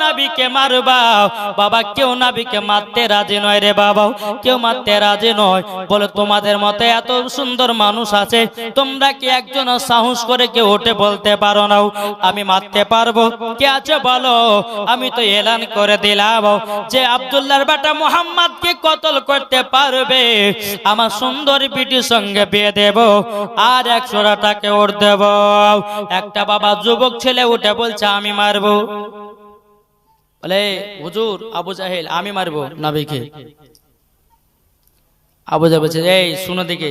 নাবিকে মারবা বাবা, কেউ নাবিকে মারতে রাজি নয় রে বাবা। কেউ মারতে রাজি নয়। বলে, তোমাদের মতে এত সুন্দর মানুষ আছে, তোমরা কি একজন সাহস করে কেউ উঠে বলতে পারো না? আমি মারতে পারব। কে আছে বলো? আমি তো এলান করে দিলাম যে আব্দুল্লাহর বেটা মোহাম্মদকে কতল করতে পারবে। আমার সুন্দর বিটির সঙ্গে বিয়ে দেব আর একশো টাকা ওর দেব। একটা বাবা যুবক ছেলে উঠে বলছে, আমি মারবো। বলে, হুজুর, আবু জাহেল, আমি মারবো নাবিকে। আবু জাহেল বলছে, এই, শুনো দিকে,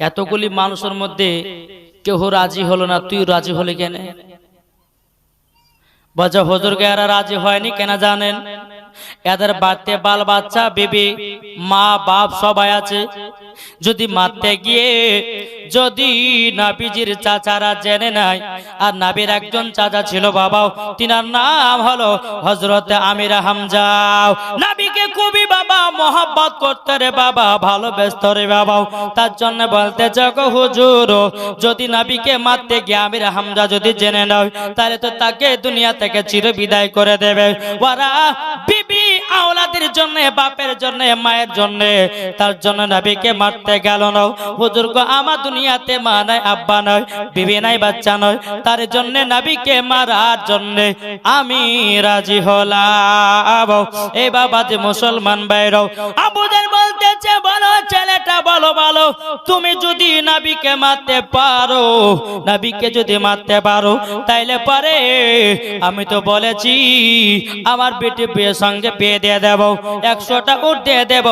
এতগুলি মানুষের মধ্যে কেউ রাজি হলো না, তুই রাজি হলি কেন? বলছে, হজুর, গেয়ারা রাজি হয়নি কেন জানেন? এদের বাড়তে বাল বাচ্চা, বেবি, মা, বাপ সবাই আছে। যদি মারতে গিয়ে, যদি নাবিজির চাচারা জেনে নাই আর নাবির একজন চাচা ছিল বাবাও, তিনার নাম হলো হজরতে আমিরা হামজাও। নাবিকে খুবই বাবা, মোহাব্বত করতে রে বাবা, ভালোবেসত রে বাবাও। তার জন্য বলতে চাকো, হুজুর, যদি নাবিকে মারতে গিয়ে আমির হামজা যদি জেনে নাও তাহলে তো তাকে দুনিয়া থেকে চির বিদায় করে দেবে। ওরা আওলাদের জন্য, বাপের জন্য, মায়ের জন্য। তার জন্য নাবিকে মারতে গেল না। হুজুর গো, আমার দুনিয়াতে মা নাই, আব্বা নয় বিবি নাই, বাচ্চা নয় তার জন্য নাবিকে মারার জন্য আমি রাজি হলাম। এই বাবা যে মুসলমান বাইরাও আবুদের বলতেছে, বলো ছেলেটা, বলো বলো, তুমি যদি নাবিকে মারতে পারো, নাবিকে যদি মারতে পারো, তাইলে পারে আমি তো বলেছি, আমার বেটি বিয়ের সঙ্গে বিয়ে দিয়ে দেব, একশোটা উঠ দিয়ে দেব।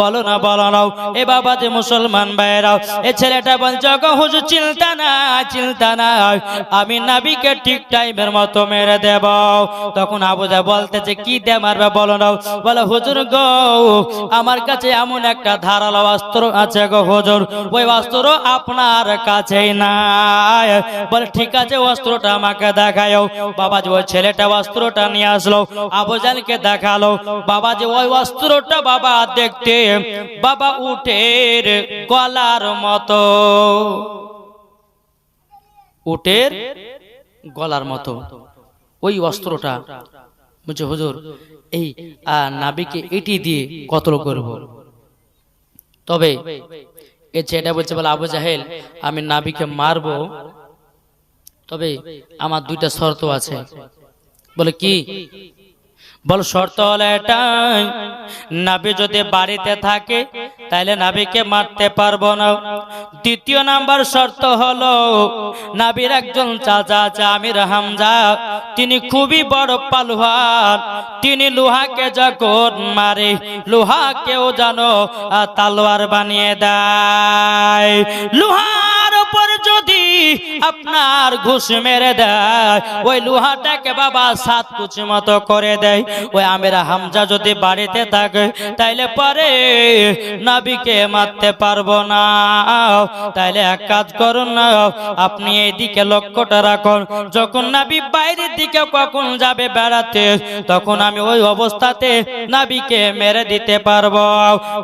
বলো না বলো না, এ বাবা যে মুসলমান ভাইরাও এ ছেলেটা বলছে গো হুজুর, চিন্তা না চিন্তা না আমি নাবিকে ঠিক টাইমের মতো মেরে দেব। তখন আবুজা বলতেছে, কি দে মারবে বলো না? বলে, হুজুর গো, আমার কাছে এমন একটা ধারালো অস্ত্র আছে গো হুজুর। ওই অস্ত্র আপনার কাছেই নাই। বলে, ঠিক আছে, অস্ত্রটা আমাকে দেখায় বাবাজি ওই ছেলেটা অস্ত্রটা নিয়ে আসলো আবুজালকে দেখাল। বাবাজি ওই অস্ত্রটা বাবা দেখতে, বাবা উঠের গলার মতো। উটের গলার মতো। ওই অস্ত্রটা বলছে, হুজুর, এই নাবিকে এটি দিয়ে কতল করব। তবে এ ছেলেটা বলছে, বলে, আবু জাহেল, আমি নাবিকে মারবো। তবে আমার দুইটা শর্ত আছে। বলে, কি? বল শর্ত হলো এটাই, নাবি যদি বাড়িতে থাকে তাহলে নাবিকে মারতে পারব না। দ্বিতীয় নাম্বার শর্ত হলো, নাবির একজন চাচা আমির হামজা। তিনি খুবই বড় পালুহার তিনি লোহাকে যখন মারে, লোহাকেও জানো তালোয়ার বানিয়ে দেয়। যদি আপনার ঘুষ মেরে দেয়। ওই লোহাটাকে বাবা সাত কুচি মতো করে দেয়। ওই আমেরা হামজা যদি বাড়িতে থাকে, তাইলে পরে নাবিকে মারতে পারব না। তাইলে এক কাজ করুন না, আপনি এইদিকে লক্ষ্যটা রাখুন। যখন নাবি বাইরের দিকে কখন যাবে বেড়াতে, তখন আমি ওই অবস্থাতে নাবিকে মেরে দিতে পারব।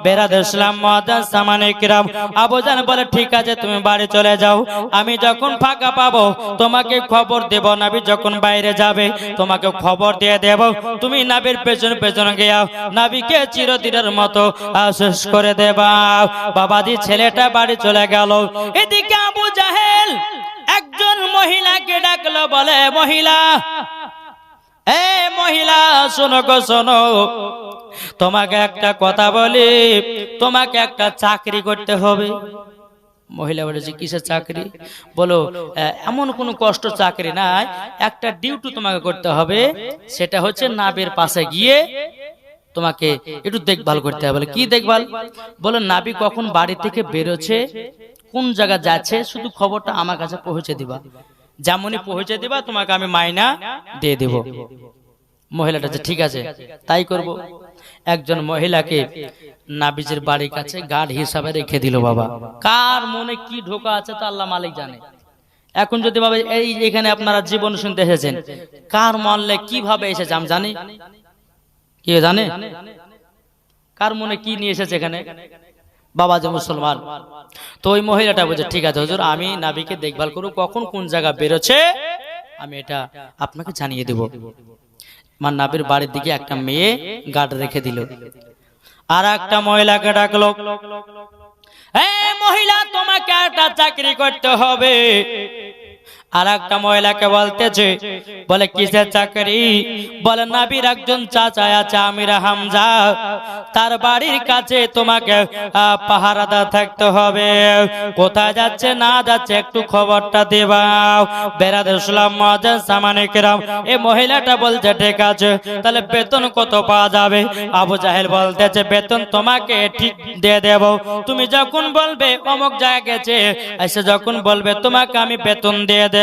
বেড়াতে ইসলাম মহাদান সামানিকরাম আবুজান বলে, ঠিক আছে, তুমি বাড়ি চলে যাও। আমি যখন ফাঁকা পাবো তোমাকে খবর দেব নাবি যখন বাইরে যাবে তোমাকে খবর দিয়ে দেব। তুমি নাবির পেছন পেছন গিয়া নাবিকে চিরদিনের মতো আহ, শেষ করে দেবা। বাবাজি ছেলেটা বাড়ি চলে গেল। এদিকে আবু জাহেল একজন মহিলাকে ডাকলো বলে মহিলা এ মহিলা শোনো গো শোনো। তোমাকে একটা কথা বলি তোমাকে একটা চাকরি করতে হবে। মহিলা বলেছে কিসের চাকরি? বলো এমন কোনো কষ্ট চাকরি নাই। একটা ডিউটি তোমাকে করতে হবে। সেটা হচ্ছে নাবের পাশে গিয়ে তোমাকে একটু দেখভাল করতে হবে। কি দেখভাল? বলো, নাবি কখন বাড়ি থেকে বেরোচ্ছে, কোন জায়গা যাচ্ছে, শুধু খবরটা আমার কাছে পৌঁছে দিবা। যেমনই পৌঁছে দিবা, তোমাকে আমি মাইনা দিয়ে দেব। মহিলাটা যে ঠিক আছে, তাই করব। একজন মহিলাকে নাবিজের বাড়ির কাছে গার্ড হিসাবে রেখে দিল বাবা। কার মনে কি ঢোকা আছে তা আল্লাহ মালিক জানে। এখন যদি বাবা এই এখানে আপনারা জীবন শুনতে এসেছেন, কার মনলে কীভাবে এসেছে আমি জানি? কি জানে? কার মনে কি নিয়ে এসেছে এখানে? বাবা যে মুসলমান। তো ওই মহিলাটা বলছে, ঠিক আছে হুজুর, আমি নাবিকে দেখভাল করব। কখন কোন জায়গা বেরোচ্ছে, আমি এটা আপনাকে জানিয়ে দেব। আমার নাবির বাড়ির দিকে একটা মেয়ে গার্ড রেখে দিল। আর একটা মহিলাকে ডাকলো মহিলা, তোমাকে একটা চাকরি করতে হবে। আর একটা মহিলাকে বলতেছে বলে কিসের চাকরি? বলে নাবির একজন চাচা আছে আমিরা হামজা। তার বাড়ির কাছে তোমাকে আহ, পাহারাদার থাকতে হবে। কোথায় যাচ্ছে না যাচ্ছে একটু খবরটা দেবাও। বেড়াতে শুনলাম মজা সামানিকরাম এই মহিলাটা বলছে ঠিক আছে তাহলে বেতন কত পাওয়া যাবে? আবু জাহেল বলতেছে বেতন তোমাকে ঠিক দিয়ে দেব। তুমি যখন বলবে অমুক জায়গা গেছে এসে যখন বলবে তোমাকে আমি বেতন দিয়ে দেব।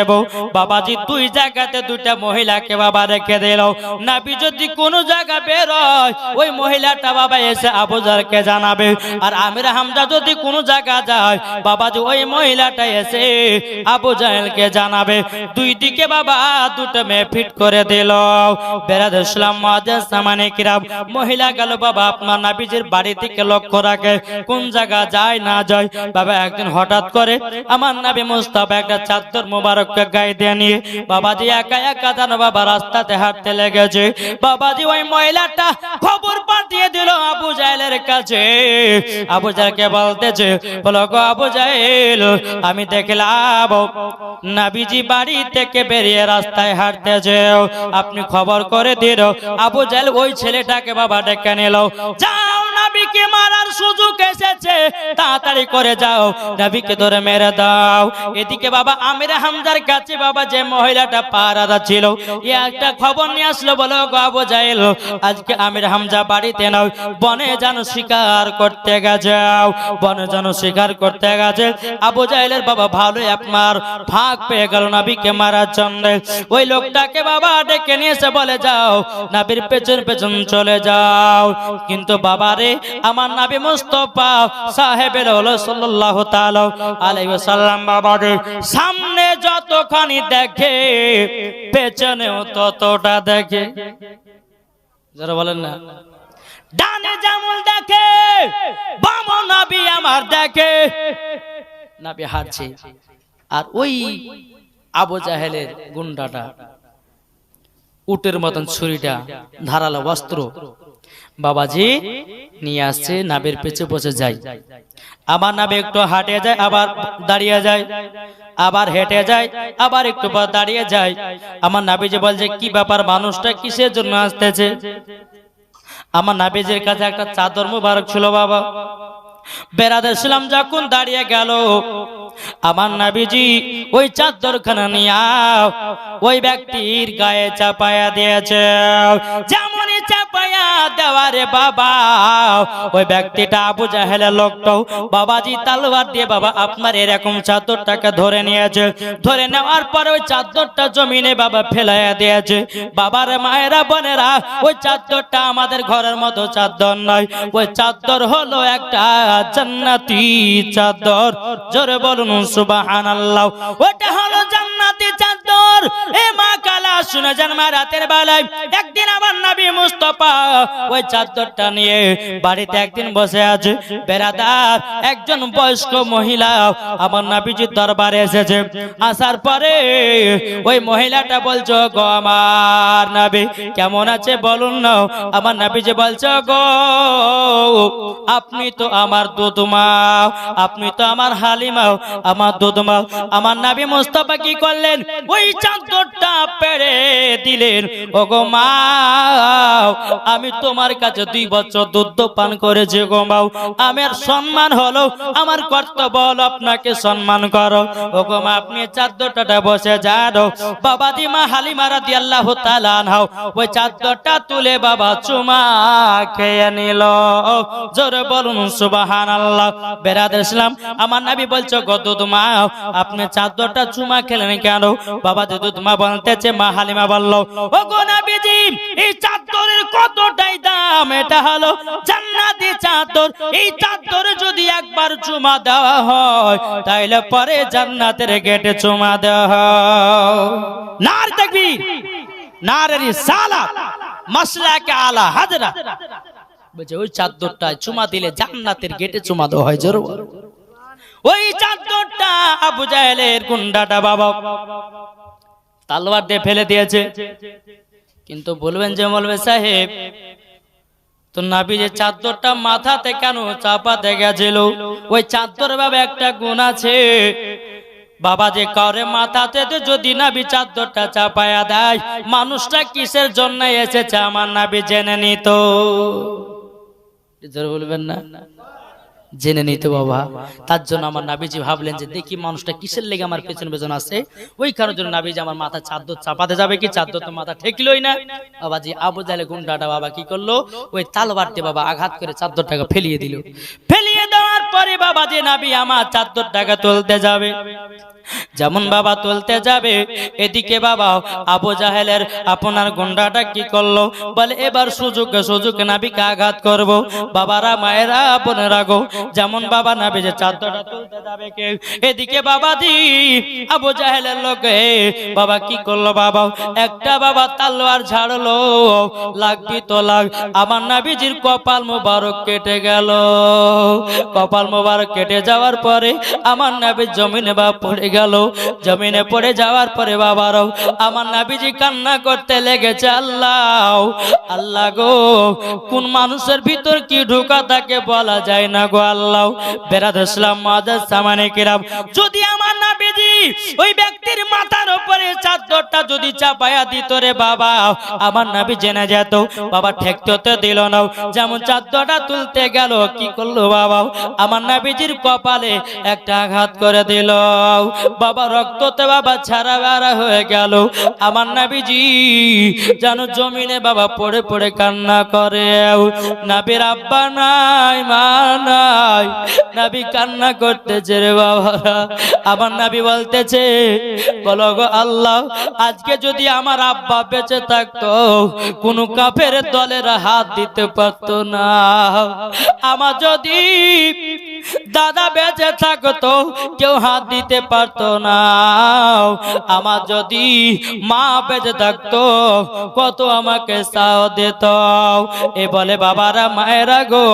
বাবাজি, দুই জায়গাতে দুইটা মহিলাকে বাবা রেখে দিল। নাবি যদি কোনো জায়গা বের হয়, ওই মহিলাটা বাবা এসে আবুজারকে জানাবে। আর আমির যদি কোনো জায়গা যায়, বাবাজি ওই মহিলাটা এসে আবু জাহেলকে জানাবে। দুই দিকে বাবা দুটো মেয়ে ফিট করে দিল। কিরাম। মহিলা গেল, বাবা, আপনার বাড়ি থেকে লক্ষ্য রাখে। কোন জায়গা যায় না যায়? বাবা একদিন হঠাৎ করে, আমার নাবি মুস্তাফা, একটা চাদর মোবারককে গায়ে বাবাজি একা একা বাবা রাস্তাতে হাঁটতে লেগেছে। বাবাজি ওই মহিলাটা খবর পাঠিয়ে দিল আবু কাছে। আবু বলতেছে, বলো গো আবু আমি দেখলাম নাবিজি বাড়ি থেকে বেরিয়ে রাস্তায় হাঁটতেছে। আপনি খবর করে দিল, আবু জাহেল ওই ছেলেটাকে বাবা ডেকে নিল। যাও নাবিকে মারার সুযোগ এসেছে, তাড়াতাড়ি করে যাও, নাবিকে ধরে মেরে দাও। এদিকে বাবা আমির হামজার কাছে বাবা যে মহিলাটা পাহারাদা ছিল, এ একটা খবর নিয়ে আসলো, বলো গো আবু জাহেল, আজকে আমির হামজা বাড়িতে নাও বনে যেন শিকার করতে গেছাও, বনে যেন শিকার করতে গেছে। আবু জাহেলের বাবা ভালোই আপনার ফাঁক পেয়ে গেল নাবিকে মারার জন্য। ওই লোকটাকে বাবা ডেকে নিয়ে এসে বলে, যাও, নাবির পেছন পেছন চলে যাও। কিন্তু বাবা রে আমার নাবি মুস্তফা সাহেবের হলো আলাইহি ওয়াসাল্লাম বাবা সামনে যতখানি দেখে, পেছনেও ততটা দেখে। যারা বলেন না। ডানে যেমন দেখে, বাম নাবি আমার দেখে। নাবি হাঁটছে। আর ওই আবু জাহেলের গুন্ডাটা, উটের মতন ছুরিটা, ধারালো বস্ত্র বাবাজি, নিয়ে আসছে, নাবের পেছে বসে যায়। আবার নাবে একটু হাঁটে যায়, আবার দাঁড়িয়ে যায়, আবার হেঁটে যায়, আবার একটু পর দাঁড়িয়ে যায়। আমার নাবিজি বলছে, কি ব্যাপার, মানুষটা কিসের জন্য আসতেছে? আমার নাবিজের কাছে একটা চাদর মুবারক ছিল, বাবা। বেড়াদের ছিলাম যখন দাঁড়িয়ে গেল আমার নাবিজি ওই চাদরখানা নিয়ে ওই ব্যক্তির গায়ে চাপায়া দিয়েছে। যেমনই চাপায়া বাবা, ওই ব্যক্তিটা আবু জাহেলের লোকটাও বাবাজি দিয়ে বাবা আপনার এরকম চাদরটাকে ধরে নিয়েছে। ধরে নেওয়ার পরে ওই চাদরটা জমিনে বাবা ফেলাইয়া দিয়েছে। বাবার মায়েরা বোনেরা, ওই চাদরটা আমাদের ঘরের মতো চাদর নয়। ওই চাদর হলো একটা জান্নাতি চাদর। জোরে বলুন সুবহানাল্লাহ। ওটা হলো জান্নাতি চাদর। এ মা কালা শুনে রাতের বেলায় একদিন আমার নবী মুস্তফা ওই চাদরটা নিয়ে বাড়িতে একদিন বসে আছে। বেড়াদার, একজন বয়স্ক মহিলা আমার দরবারে এসেছে। আসার পরে ওই মহিলাটা বলছো গো আমার কেমন আছে বলুন না? আমার নবীজি বলছো গো আপনি তো আমার দুধমা আপনি তো আমার হালিমাও, আমার দুধমা আমার নাবি মোস্তফা কি করলেন, ওই চাদরটা পেরে দিলেন। ও গো মা, আমি তোমার কাছে দুই বছর দুধ পান করেছি গো মাও আমার সম্মান হলো, আমার কর্তব্য হলো আপনাকে সম্মান করো। ও গো মা, আপনি চাদরটা বসে যান। বাবা দিমা হালিমা রাদি আল্লাহ তালান ওই চাদরটা তুলে বাবা চুমা খেয়ে নিল। জোরে বলুন সুবাহান আল্লাহ বেড়াদের ইসলাম, আমার নাবি বলছো, গো দুধমা আপনি চাদরটা চুমা খেলেন কেন? বাবা দুধমা বলতেছে, মা হালিমা ও গো নাবিজি, এই চাদরের কতটাই দাম? এটা হলো জান্নাতি চাদর। এই যদি একবার চুমা দেওয়া হয় পরে জান্নাতের গেটে দেওয়া হয়। নার নারের সালা, মাসলাকে আলা হাজরা। বলছে, ওই চুমা দিলে জান্নাতের গেটে চুমা দেওয়া হয়, জোর ওই চাদরটা আবু জাহেলের গুন্ডাটা বাবা। তালবার দিয়ে ফেলে দিয়েছে। কিন্তু বলবেন যে মলবে সাহেব, তো নাবি যে চাদরটা মাথাতে কেন চাপাতে গেছিল? ওই চাদর বাবা একটা গুণ আছে। বাবা যে কারে মাথাতে তো যদি নাবি চাদরটা চাপায়া দেয়, মানুষটা কিসের জন্য এসেছে আমার নাবি জেনে নিত? বলবেন না। জেনে নিতে বাবা। তার জন্য আমার নাবিজি ভাবলেন যে দেখি মানুষটা কিসের লেগে আমার পেছন পেছন আছে ওই কারণের জন্য নাবিজি আমার মাথা চাদর চাপাতে যাবে কি? চাদর তো মাথা ঠেকলই না। বাবা বাবাজি আবু জালে গুন্ডাটা বাবা কি করল? ওই তালবারটি বাবা আঘাত করে চাদরটাকে ফেলিয়ে দিল। ফেলিয়ে দেওয়ার পরে বাবা যে নাবি আমার চাদরটাকে তুলতে যাবে। যেমন বাবা তুলতে যাবে, এদিকে বাবা, আবু জাহেলের আপনার গুন্ডাটা কি করল? বলে, এবার সুযোগ সুযোগ নাবিকে আঘাত করব। বাবারা, মায়েরা, বোনেরা গো, যেমন বাবা নাবি যে চাদরটা তুলতে যাবে কে? এদিকে বাবা দি, আবু জাহেলের লোকে, বাবা কি করল বাবা? একটা বাবা তালোয়ার ঝাড়লো, লাগবি তো লাগ, আমার নাবিজির কপাল মোবারক কেটে গেল। কপাল মোবারক কেটে যাওয়ার পরে, আমার নাবির জমিনে বা পড়ে গেল। জমিনে পড়ে যাওয়ার পরে বাবারও আমার নাবিজি কান্না করতে লেগেছে, আল্লাহ আল্লাহ গো, কোন মানুষের ভিতর কি ঢুকা থাকে বলা যায় না গো, আল্লাহ। বেরাদ ইসলাম মাদার সামানে কিরাম, যদি আমার ওই ব্যক্তির মাথার উপরে চাদরটা যদি চাপায়া দিত রে বাবা, আমার নাবি জেনে যেত, বাবা ঠেকতে তো দিল না। যেমন চাদরটা তুলতে গেল, কি করল বাবা? আমার নাবিজির কপালে একটা আঘাত করে দিল। বাবা রক্ততে বাবা ছাড়া বেড়া হয়ে গেল। আমার নাবিজি যেন জমিনে বাবা পড়ে পড়ে কান্না করে। নাবির আব্বা নাই, মা নাই, নাবি কান্না করতেছে রে বাবা আমার নাবি বলতেছে বলো গো আল্লাহ, আজকে যদি আমার আব্বা বেঁচে থাকতো, কোন কাফের দলের হাত দিতে পারতো না। আমার যদি দাদা বেঁচে থাকতো, কেউ হাত দিতে পারতো না। আমার যদি মা বেঁচে থাকতো, কত আমাকে সাহ দিত। এ বলে, বাবারা, মায়েরা গো,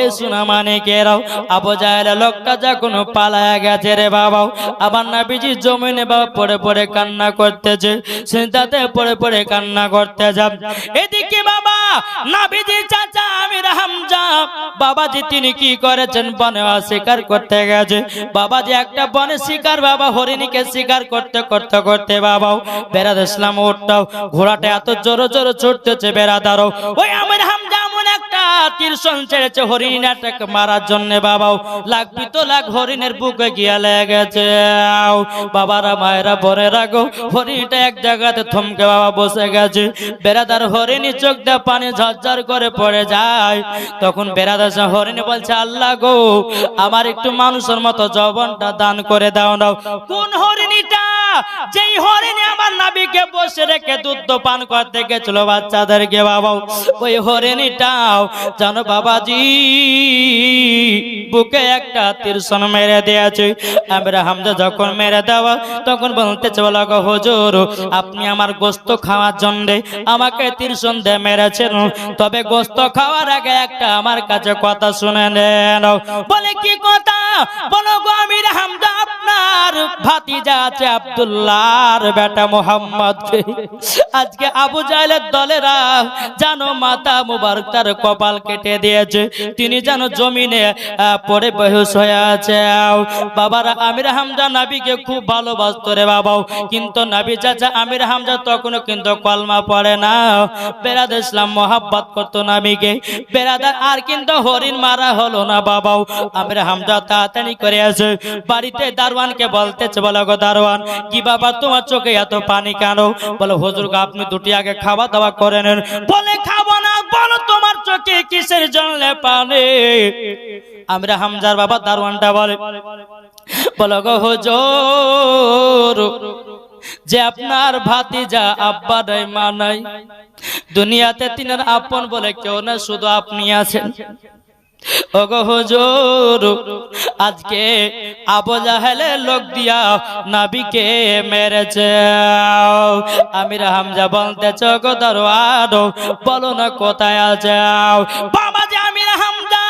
এ শোনা মানে কেরাও আবু জাহেল লোকটা যখন পালায়া গেছে রে বাবা, আমার নাবিজি জমিনে বাবা পড়ে পড়ে কান্না করতেছে চিন্তাতে পড়ে পড়ে কান্না করতে যাব এদিকে বাবা নাবিজি চাচা আমির হামজা। বাবাজি, তিনি কি করেছেন? বনে শিকার করতে গেছে। বাবাজি, একটা বনে শিকার বাবা, হরিণীকে শিকার করতে করতে করতে বাবাও বেড়াদ ইসলাম উঠটাও ঘোড়াটা এত জোরে জোরে ছুটতেছে বেড়াদারও ওই আমির হামজা থমকে বাবা বসে গেছে। বেড়াদার হরিণী চোখ দিয়ে পানি ঝরঝর করে পড়ে যায়। তখন বেড়াদার হরিণী বলছে, আল্লাহ গো, আমার একটু মানুষের মতো জবনটা দান করে দাও, নাও। কোন হরিণীটা? যেই হরিণী আমার নাবিকে বসে রেখে দুধ পান করতে গেছিল বাচ্চাদেরকে বাবা ওই হরিণীটাও জানো বাবাজি বুকে একটা তীর্ষণ মেরে দিয়েছে। আমরা হামদা যখন মেরে দেওয়া, তখন বলতে চলো হুজুর, আপনি আমার গোস্ত খাওয়ার জন্য আমাকে তীর্ষণ দিয়ে মেরেছেন। তবে গোস্ত খাওয়ার আগে একটা আমার কাছে কথা শুনে নেন। বলে, কি কথা? বলো গো আমির হামদা আপনার ভাতিজা আছে আব্দুল্লাহর বেটা মোহাম্মদ আজকে আবু জাহেলের দলেরা জানো মাতা মুবারক তার কপাল কেটে দিয়েছে। তিনি যেন জমিনে পড়ে বেহুশ হয়ে আছে বাবারা, আমির হামজা নাবিকে খুব ভালোবাসতো রে বাবাও। কিন্তু নাবি চাচা আমির হামজা তখনও কিন্তু কলমা পড়ে না। বেরাদ ইসলাম মোহাব্বত করতো নাবিকে। বেরাদার আর কিন্তু হরিণ মারা হলো না বাবাও। আমির হামজা তাড়াতাড়ি করে আছে বাড়িতে দারোয়ানকে বলতেছে, বলো গো দারোয়ান, কি বাবা, তোমার চোখে এত পানি কেন? বলো হুজুর আপনি দুটি আগে খাওয়া দাওয়া করে নেন। বলে, খাব না, বলো তোমার চোখে কিসের জন্য পানে আমরা হামজার বাবা দারোয়ানটা বলে, বলো গো হুজুর, যে আপনার ভাতিজা আব্বা নাই মা নাই। দুনিয়াতে তিনার আপন বলে কেউ না, শুধু আপনি আছেন। আজকে আবু জাহেলের লোক দিয়া নাবিকে মেরেছে। আমির হামজা বলতে গো দরওয়ার বলো না কোথায় আছে? বাবা যে আমির হামজা,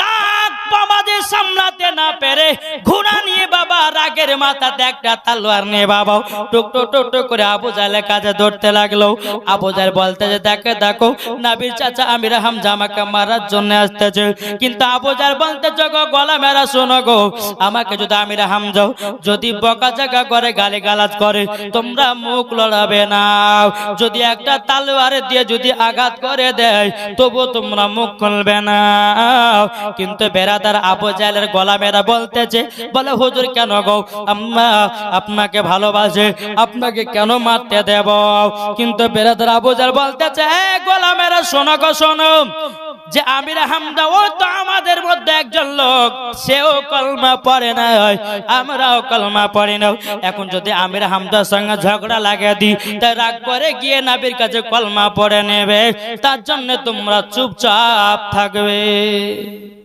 রাগ বাবা সামলাতে না পেরে ঘোড়া নিয়ে বাবা রাগের মাথাতে একটা তালোয়ার নিয়ে বাবা টুক টুক টুক করে আবু জাহেলের কাছে ধরতে লাগল। আবু জাহেল বলতে যে, দেখে, দেখো, নাবির চাচা আমির হামজা আমাকে মারার জন্য আসতেছে। কিন্তু আবু জাহেল বলতে গো গলা মেরা শোনো গো। আমাকে যদি আমির হামজা যদি বকা জায়গা করে গালি গালাজ করে, তোমরা মুখ লড়াবে না। যদি একটা তালোয়ারে দিয়ে যদি আঘাত করে দেয় তবু তোমরা মুখ খুলবে না। কিন্তু বেড়াদার আবু জাহেলের গলা মেরা বলতেছে, বলে, হুজুর কেন গো? আম্মা, আপনাকে ভালোবাসে, আপনাকে কেন মারতে দেব? কিন্তু বেড়াদার আবু জাহেল বলতেছে "এ গলা মেরা শোনো গো, শোনো। যে আমির হামদা, ও তো আমাদের মধ্যে একজন লোক। সেও কলমা পড়ে না, আমরাও কলমা পড়ি না। এখন যদি আমির হামদার সঙ্গে ঝগড়া লাগিয়ে দিই, তাই রাগ করে গিয়ে নাবির কাছে কলমা পড়ে নেবে। তার জন্য তোমরা চুপচাপ থাকবে।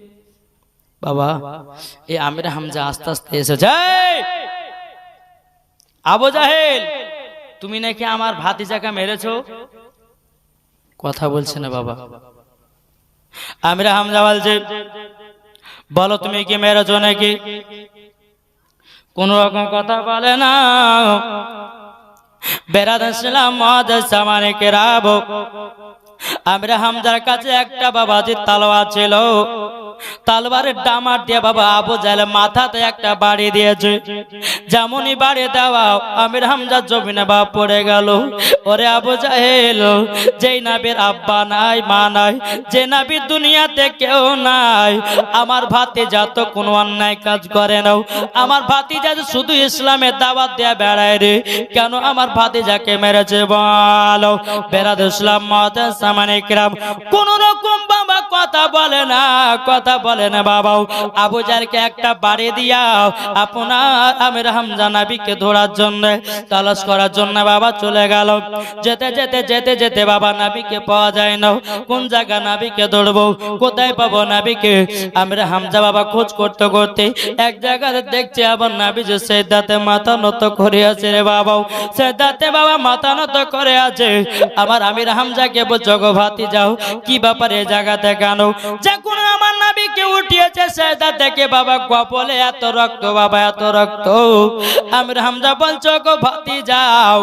বাবা, এই আমির হামজা আস্তে আস্তে এসেছে! আবু জাহেল, তুমি নাকি আমার ভাতিজাকে মেরেছ? কথা বলছে না বাবা। আমির হামজা বলছে, বলো তুমি কি মেরেছো নাকি? কোন রকম কথা বলে না। বেড়াদাম মহাদ সামানে কেরাব। আমরা হামজার কাছে একটা বাবাজির তালোয়ার ছিল। তালবারের ডামার দিয়ে বাবা আবু জাহেল মাথাতে একটা বাড়ি দিয়েছে। যেমনই বাড়ি দেওয়া আমির হামজা জমিনে বা পড়ে গেল। ওরে আবু জাহেল, যেই নাবির আব্বা নাই, মা নাই, যে নাবির দুনিয়াতে কেউ নাই, আমার ভাতি যত কোনো অন্যায় কাজ করে নাও। আমার ভাতি যা শুধু ইসলামের দাওয়াত দেয়া বেড়ায় রে, কেন আমার ভাতি যাকে মেরেছে বলো? বেড়াদ ইসলাম মত সামানে কিরাম কোন রকম বাবা কথা বলে না, কথা বলে না বাবাও, আবু জারকে একটা বাড়ি দিয়াও। আপনার আমির হামজা নাবিকে ধরার জন্য, তালাশ করার জন্য বাবা চলে গেল। যেতে যেতে যেতে যেতে বাবা নাবিকে পাওয়া যায় না। কোন জায়গা নাবিকে ধরবো? কোথায় পাবো নাবিকে? আমির হামজা বাবা খোঁজ করতে করতে এক জায়গাতে দেখছি আবার নাবি যে সেদাতে মাথা নত করে আছে রে বাবাও। সেদাতে বাবা মাথা নত করে আছে। আমার আমির হামজাকে বলছো গো ভাতি যাও কি ব্যাপারে জায়গাতে কেন? যে কোনো আমার নাবিকে উঠিয়েছে সেদা থেকে বাবা কপলে এত রক্ত, বাবা এত রক্ত। আমির হামজা বলছো, গো ভাতি যাও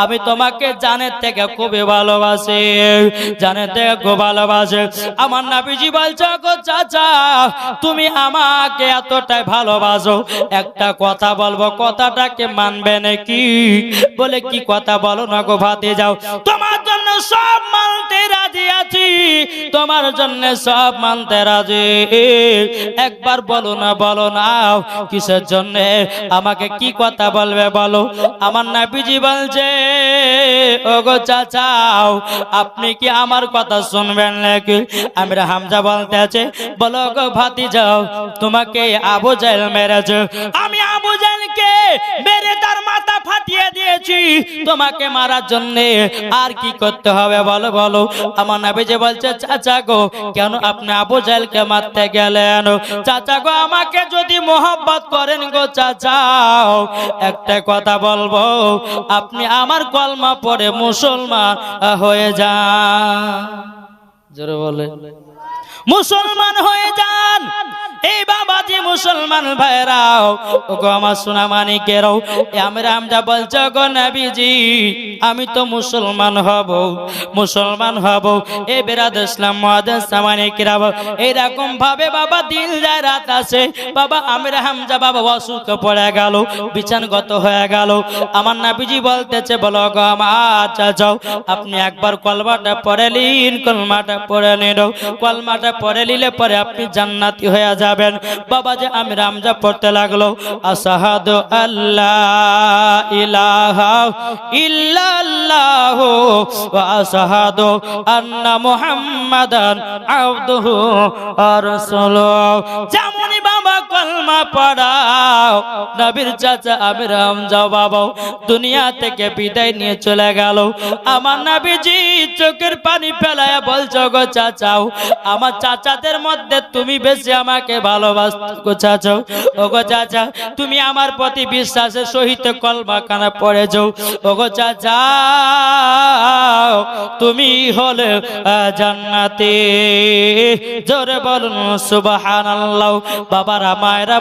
আমি তোমাকে জানের থেকে খুবই ভালোবাসি, জানের থেকে খুব ভালোবাসে। আমার নাবিজি বলছো, গো চাচা, তুমি আমাকে এতটাই ভালোবাসো। একটা কথা বলব, কথাটাকে মানবে নাকি? বলে, কি কথা বলো না গো ভাতে যাও তোমার জন্য সব আছি। তোমার জন্য সব মানতে রাজি। একবার বলো না বলো না, কিসের জন্য? আমাকে কি কথা বলবে বলো? আমার নাবিজি বলছে, ওগো চাচাও আপনি কি আমার কথা শুনবেন নাকি? আমি হামজা বলতে আছে, বলো গো ভাতি যাও তোমাকে আবু জাহেল মেরেছে। আমি আবু জাহেলকে মেরে তার মাথা ফাটিয়ে দিয়েছি। তোমাকে মারার জন্য আর কি করতে হবে বলো বলো। আমার নাবি যে বলছে, চাচা গো, কেন আপনি আবু জাহেলকে মারতে গেলেন? চাচা গো, আমাকে যদি মোহাব্বত করেন গো চাচাও একটা কথা বলব, আপনি আমার কলমা পড়ে মুসলমান হয়ে যান। জোরে বলে। মুসলমান হয়ে যান। এই বাবাজি মুসলমান ভাইরাও ওগো আমার সোনা মানিকেরাও আমরা আমরা বলছো গো নবীজি, আমি তো মুসলমান হব মুসলমান হব। এই বেরাদ ইসলাম মহাদেশ মানিকেরাও এইরকম ভাবে বাবা দিন যায় রাত আসে। বাবা আমরা হামজা বাবা অসুখ পড়ে গেল, বিছানগত হয়ে গেল। আমার নাবিজি বলতেছে, বলো গো আমার চাচাও আপনি একবার কলমাটা পড়ে নিন, কলমাটা পড়ে নিন। কলমাটা পড়ে নিলে পরে আপনি জান্নাতি হয়ে যাবেন। বাবা যে আমি রামজা পড়তে লাগল আসাহাদ আল্লাহ ওয়া আসাহাদু আন্না মুহাম্মাদান আবদুহু যেমনই বাবা কলমা পড়াও, নবীর চাচা আমি বাবা, দুনিয়া থেকে বিদায় নিয়ে চলে গেল। আমার নবীজি চোখের পানি ফেলায় বলছো গো চাচাও, আমার চাচাদের মধ্যে তুমি বেশি আমাকে তুমি আমার প্রতি বিশ্বাসের সহিত কলমা কানা পড়ে যাও ও গো চাচা, তুমি হলে জান্নাতে। জোরে বলুন, সুবহানাল্লাহ। বাবা রাম মায়েরা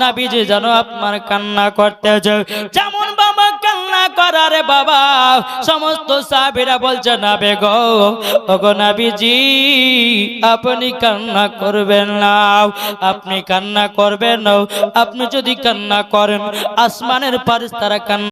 নাবিজি যেন আপনার কান্না করতেছে। যেমন বাবা কান্না করারে বাবা। সমস্ত সাহাবীরা বলছে, না বেগো ওগো নাবিজি, আপনি কান্না করবেন না। আপনি কান্না করবেন আপনি যদি কান্না করেন, আসমানের পারিস তারা কান্না